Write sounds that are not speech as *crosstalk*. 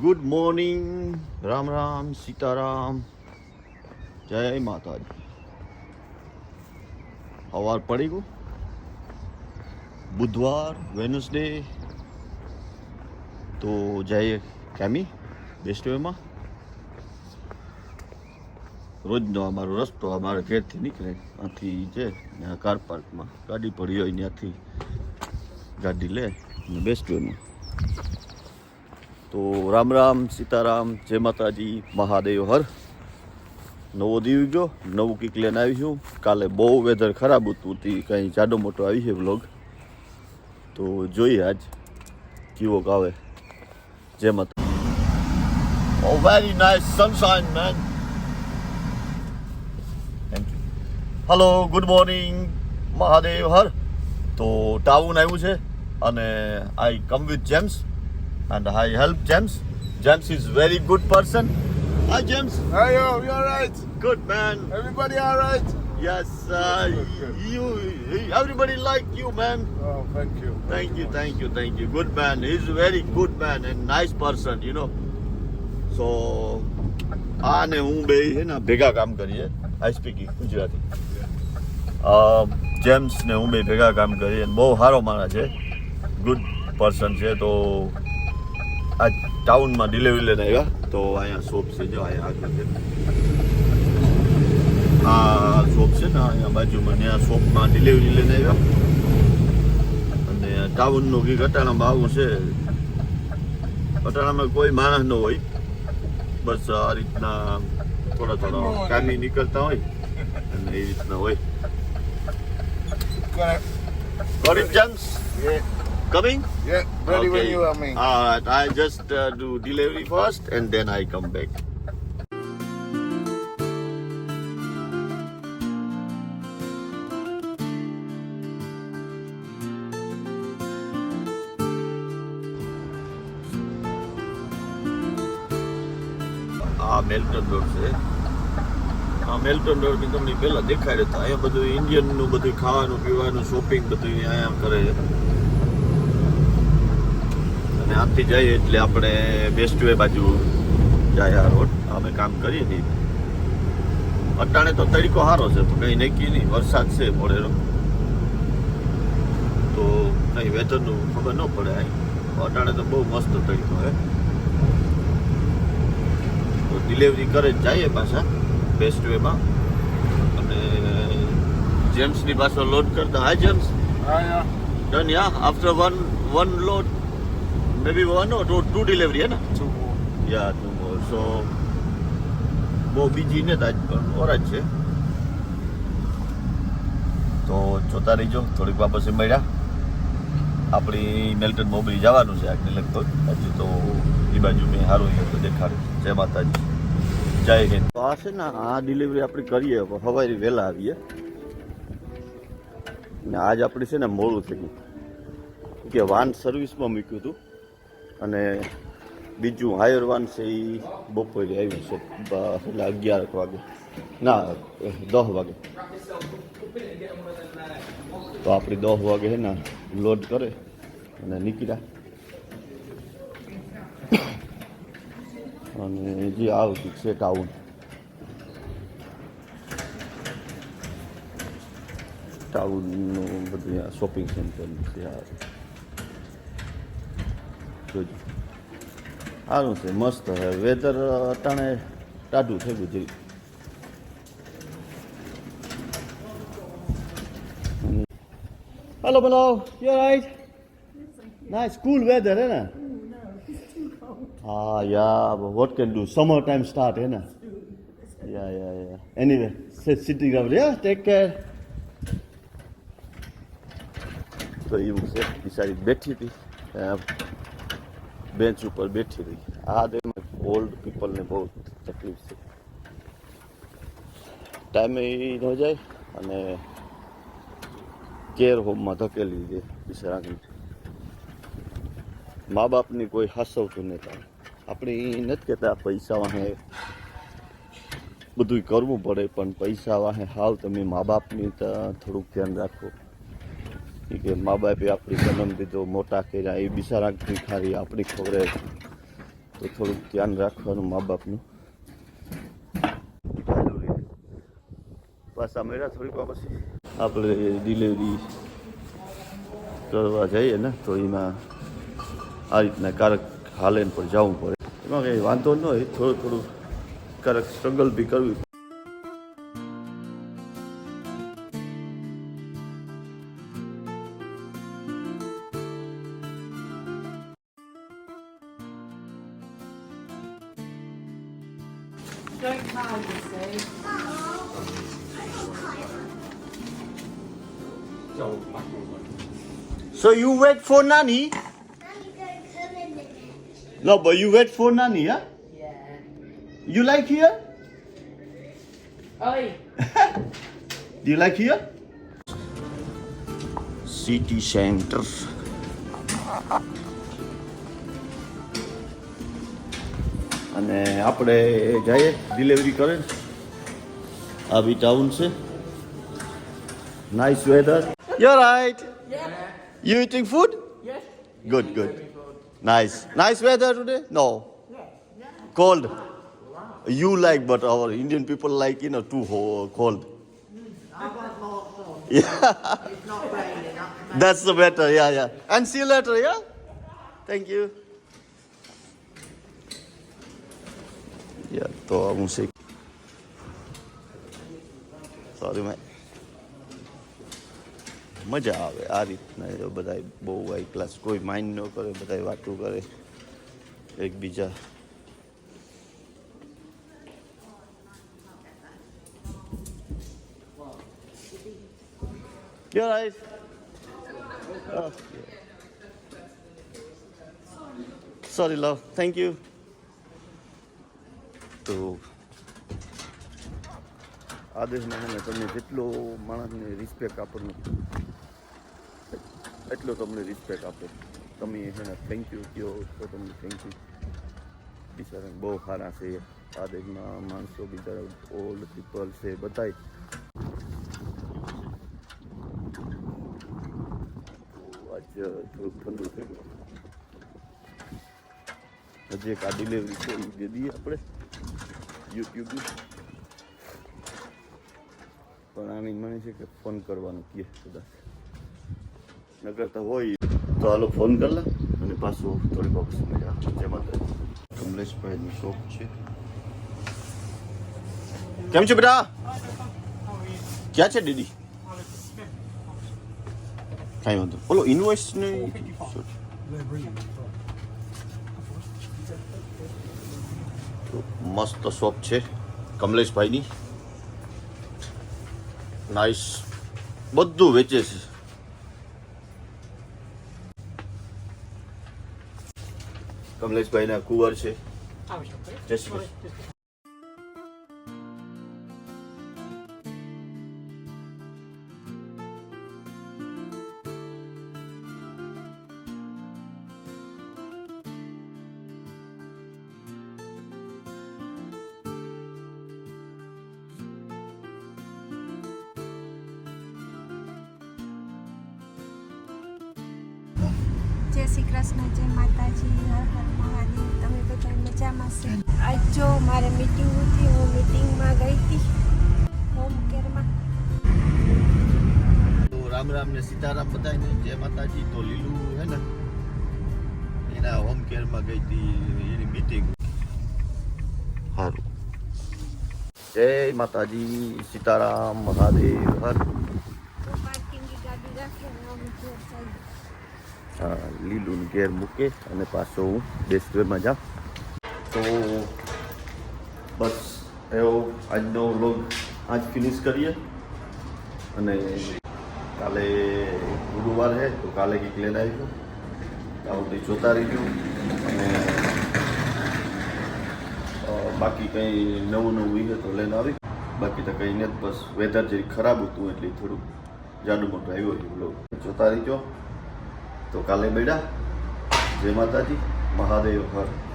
Good morning Ram Ram Sitaram જય માતાજી સવાર પડી ગયું બુધવાર વેનસડે તો જય કેમી બેસ્ટ વેમાં રોજનો અમારો રસ્તો, અમારે ઘેરથી નીકળે. ત્યાંથી છે કાર પાર્કમાં ગાડી પડી હોય ત્યાંથી ગાડી લે, અને બેસ્ટ વેમાં તો રામ રામ સીતારામ, જય માતાજી, મહાદેવ હર. નવો દીવ ગયો નવું કીક લઈને આવી છું. કાલે બહુ વેધર ખરાબ હતું તે, કંઈ જાડો મોટો આવી છે વ્લોગ તો જોઈએ આજ, કેવો આવે. જય માતા very nice thank you hello good morning Mahadev હર. તો ટાઉન આવ્યું છે, અને I come with James and I help James. James is very good person. Hi James. Hey yo, you alright? Good man. Everybody alright? Yes, uh, you. Everybody like you, man. Oh, thank you. Thank you, thank you, thank you. Good man. He's a very good man and nice person, you know. So, આ ને હું બે છે ને ભેગા કામ કરીએ આઈ speaking Gujarati James ને હું બે ભેગા કામ કરીએ અને બહુ સારો માણસ છે ગુડ પર્સન છે તો આ ટાઉનમાં ડિલિવરી લઈને આવ્યા. તો અહીંયા શોપ છે જો અહીંયા આગળ છે. આ શોપ છે ને અહીંયા બાજુમાં ત્યાં શોપમાં ડિલિવરી લઈને આવ્યા. અને ટાઉનનું કંઈક અટાણામાં આવું છે. અટાણામાં કોઈ માણસ ન હોય. બસ આ રીતના થોડા થોડા કામી નીકળતા હોય અને એ રીતના હોય. James? yeah, Coming? yeah, ready okay. when you are, man. All right, I just uh, do delivery first and then I come back. આ મેલ્ટન રોડ છે આ મેલ્ટન રોડની તમને પહેલા દેખાડ્યો તો અહીંયા બધું ઇન્ડિયનનું બધું ખાવાનું પીવાનું શોપિંગ બધું અહીંયા કરે છે અને જઈએ એટલે આપણે બેસ્ટ વે બાજુ જાય આ રોડ અમે કામ કરીએ છીએ. અટાણે તો તરીકો સારો છે તો કંઈ નક્કી નહીં. વરસાદ છે મોડેરો તો કંઈ વેધરનું ખબર ન પડે અહીં. અટાણે તો બહુ મસ્ત તરીકો હે તો ડિલિવરી કરે જઈએ પાછા બેસ્ટ વેમાં અને જેમ્સની પાછળ લોડ કરતા. હા James done ya after one one load maybe one or two, two delivery, है ना? Two more. Yeah, two more. So, બહુ બીજી ને તાજ પણ ઓરા છે તો જોતા રહીજો થોડીક વાર પછી મળ્યા. આપણી મેલ્ટન મોબરી જવાનું છે આગળ લગભગ. હજી તો એ બાજુ મેં સારું અહીંયા તો દેખાડ્યું જય માતાજી. જય હિન્દ. તો આ છે ને આ ડિલિવરી આપણે કરીએ સવારે વહેલા આવીએ. ને આજ આપણે છે ને મોડું થઈ ગયું. કે વાન સર્વિસમાં મૂક્યું હતું. અને બીજું હાયર વાન છે એ બપોરે આવ્યું છે એટલે અગિયાર વાગે. ના દસ વાગે. તો આપણી દસ વાગે છે ને લોડ કરે અને નીકળ્યા અને જે આવતી છે ટાઉન ટાઉનનું બધું શોપિંગ સેન્ટર છે જોજો. સારું છે મસ્ત છે. વેધર અટાણે ટાઢું થઈ ગયું જરી હેલો બનાવ. You right nice cool weather હે ને? હા ya what can do summer time start હે ને? Ya ya ya anyway city ground ya take care તો એવું છે બિચારી બેઠી હતી. અ, બેન્ચ ઉપર બેઠી રહી. આ દેમાં ઓલ્ડ પીપલને બહુ તકલીફ છે. ટાઈમે ન જાય અને કેર હોમમાં ધકેલી દે બિચારાને. મા બાપની કોઈ હાસવતું નથી આપણે એ નથી કહેતા પૈસા વાહે બધું કરવું પડે, પણ પૈસા વાહે હાવ તમે મા બાપની થોડુંક ધ્યાન રાખો. કે મા બાપે આપણી જન્મ દીધો મોટા કર્યા એ બિચારા ખારી આપણી ખબર તો થોડુંક ધ્યાન રાખવાનું મા બાપનું. પાછા મેળા થોડીક પછી. આપણે ડિલિવરી કરવા જઈએ ને, તો એમાં આ રીતના કારક હાલેન પર જવું પડે. એમાં કંઈ વાંધો ન હોય, થોડું થોડું કારક સ્ટ્રગલ બી કરવી Don't cry, you see. So you wait for nanny? No, but you wait for nanny, yeah? Yeah. You like here? Oi. *laughs* Do you like here? City center. અને આપણે જઈએ ડિલિવરી કરે આ બી ટાઉન છે nice weather you right you eating food Yes. Good good nice nice weather today no cold you like but our indian people like you know too ho- cold yeah *laughs* that's the better yeah yeah and see you later yeah thank you Yeah તો હું શીખ sorry મેં મજા આવે આ રીતના જો બધા બહુ હાઈ ક્લાસ કોઈ માઇન્ડ ન કરે બધા વાતું કરે એકબીજા You're right. Oh, Sorry, love. Thank you. તો આદેશમાં મને તમને જેટલો માણસને રિસ્પેક્ટ આપવાનું એટલો તમને રિસ્પેક્ટ આપે. તમે એને થેન્ક યુ કહો તો તમને થેન્ક યુ બિચારા બહુ સારા છે. આદેશમાં માણસો બિચારા ઓલ્ડ પીપલ છે, બધાય. થોડુંક ઠંડુ થઈ ગયું. હજી એક આ ડિલિવરી છે, એ દે દઈએ આપણે. યુટ્યુબની પણ આની મને છે કે ફોન કરવાનો કહે કદાચ. ન કરતા હોય. તો હાલો ફોન કરલા અને પાછું થોડી પછી મજા જેમાં કમલેશભાઈની શોખ છે. કેમ છે બેટા? ક્યાં છે દીદી? કાંઈ વાંધો બોલો ઇન્વોઇસ ને મસ્ત શોપ છે કમલેશભાઈની. નાઇસ બધું વેચે છે. કમલેશભાઈના કુંવર છે. જય શ્રી જય શ્રી કૃષ્ણ જય માતાજી હર હર મહાદેવ. તમે બધા મજામાં છે? આજ જો મારે મીટિંગ હતી હું મીટિંગમાં ગઈ હતી હોમ કેરમાં તો રામ રામ ને સીતારામ બધાને જય માતાજી. તો લીલું હે ને એના હોમ કેરમાં ગઈ હતી એની મીટિંગ સારું જય માતાજી સીતારામ મહાદેવ હર. તો પાર્કિંગની ગાડી રાખી લીલું ઘેર મૂકે અને પાછો હું ડેસ્કવેરમાં જાઉં. તો બસ, એવો આજનો વ્લોગ આજ ફિનિશ કરીએ. અને કાલે ગુરુવાર છે, તો કાલે કંઈક લઈને આવીશું. આવતી જોતા રહીશું. અને બાકી કંઈ નવું નવું હોય તો લઈને આવી બાકી તો કંઈ નથી, બસ વેધર જે ખરાબ હતું એટલે થોડુંક જાડું મોટું આવ્યું હતું વ્લોગ જોતા રહીજો. તો કાલે બેડા. જય માતાજી. મહાદેવ હર.